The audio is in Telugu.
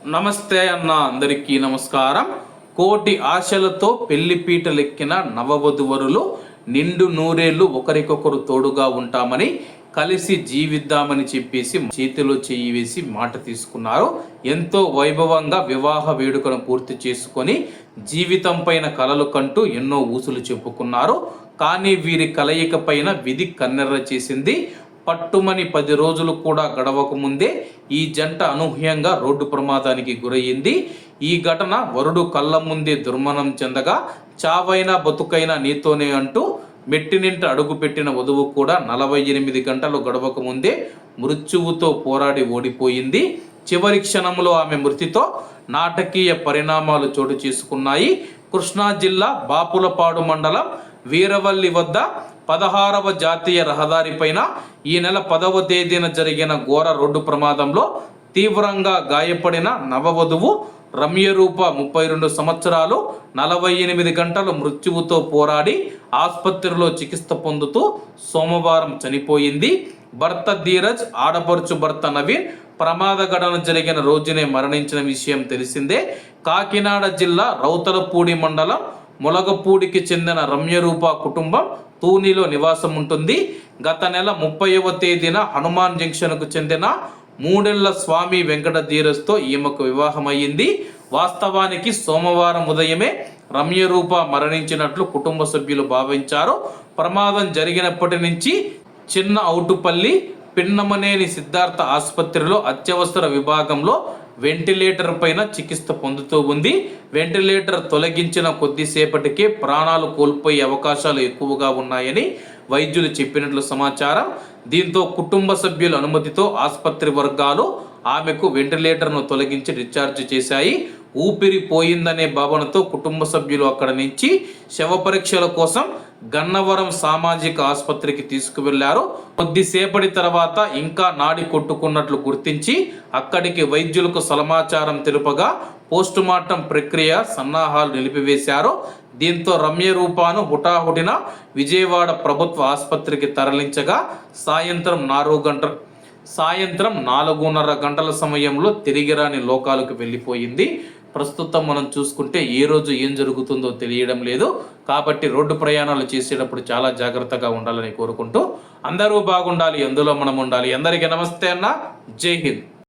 నమస్తే అన్న అందరికీ నమస్కారం. కోటి ఆశలతో పెళ్ళి పీటలెక్కిన నవవధువరులు నిండు నూరేళ్ళు ఒకరికొకరు తోడుగా ఉంటామని కలిసి జీవిద్దామని చెప్పేసి చేతిలో చేయి వేసి మాట తీసుకున్నారు. ఎంతో వైభవంగా వివాహ వేడుకను పూర్తి చేసుకొని జీవితం పైన కలలు కంటూ ఎన్నో ఊసులు చెప్పుకున్నారు. కానీ వీరి కలయిక పైన విధి కన్నెర్ర చేసింది పట్టుమని పది రోజులు కూడా గడవక ముందే ఈ జంట అనూహ్యంగా రోడ్డు ప్రమాదానికి గురయ్యింది ఈ ఘటన వరుడు కళ్ళ ముందే దుర్మరణం చెందగా చావైనా బతుకైనా నీతోనే అంటూ మెట్టినింట అడుగుపెట్టిన వధువు కూడా నలభై ఎనిమిది గంటలు గడవక ముందే మృత్యువుతో పోరాడి ఓడిపోయింది. చివరి క్షణంలో ఆమె మృతితో నాటకీయ పరిణామాలు చోటు చేసుకున్నాయి. కృష్ణా జిల్లా బాపులపాడు మండలం వీరవల్లి వద్ద పదహారవ జాతీయ రహదారిపైన ఈ నెల పదవ తేదీన జరిగిన ఘోర రోడ్డు ప్రమాదంలో తీవ్రంగా గాయపడిన నవవధువు రమ్యరూప ముప్పై రెండు సంవత్సరాలు నలభై ఎనిమిది గంటలు మృత్యువుతో పోరాడి ఆసుపత్రిలో చికిత్స పొందుతూ సోమవారం చనిపోయింది. భర్త ధీరజ్ ఆడపడుచు భర్త నవీన్ ప్రమాద ఘటన జరిగిన రోజునే మరణించిన విషయం తెలిసిందే. కాకినాడ జిల్లా రౌతలపూడి మండలం ములగపూడికి చెందిన రమ్యరూప కుటుంబం తూనిలో నివాసం ఉంటుంది. గత నెల ముప్పైవ తేదీన హనుమాన్ జంక్షన్కు చెందిన మూడేళ్ళ స్వామి వెంకట ధీరస్తో ఈమెకు వివాహమయ్యింది. వాస్తవానికి సోమవారం ఉదయమే రమ్యరూప మరణించినట్లు కుటుంబ సభ్యులు భావించారు. ప్రమాదం జరిగినప్పటి నుంచి చిన్న అవుటుపల్లి పిన్నమనేని సిద్ధార్థ ఆసుపత్రిలో అత్యవసర విభాగంలో వెంటిలేటర్ పైన చికిత్స పొందుతూ ఉంది. వెంటిలేటర్ తొలగించిన కొద్దిసేపటికే ప్రాణాలు కోల్పోయే అవకాశాలు ఎక్కువగా ఉన్నాయని వైద్యులు చెప్పినట్లు సమాచారం. దీంతో కుటుంబ సభ్యుల అనుమతితో ఆసుపత్రి వర్గాలు ఆమెకు వెంటిలేటర్ను తొలగించి డిశ్చార్జ్ చేశాయి. ఊపిరి పోయిందనే భావనతో కుటుంబ సభ్యులు అక్కడ నుంచి శవ పరీక్షల కోసం గన్నవరం సామాజిక ఆసుపత్రికి తీసుకువెళ్ళారు. కొద్దిసేపటి తర్వాత ఇంకా నాడి కొట్టుకున్నట్లు గుర్తించి అక్కడికి వైద్యులకు సమాచారం తెలుపగా పోస్టుమార్టం ప్రక్రియ సన్నాహాలు నిలిపివేశారు. దీంతో రమ్య రూపాను హుటాహుటిన విజయవాడ ప్రభుత్వ ఆసుపత్రికి తరలించగా సాయంత్రం నాలుగు గంటల సాయంత్రం నాలుగున్నర గంటల సమయంలో తిరిగి రాని లోకాలకు వెళ్ళిపోయింది. ప్రస్తుతం మనం చూసుకుంటే ఏ రోజు ఏం జరుగుతుందో తెలియడం లేదు. కాబట్టి రోడ్డు ప్రయాణాలు చేసేటప్పుడు చాలా జాగ్రత్తగా ఉండాలని కోరుకుంటూ అందరూ బాగుండాలి ఎందులో మనం ఉండాలి. అందరికీ నమస్తే అన్న. జై హింద్.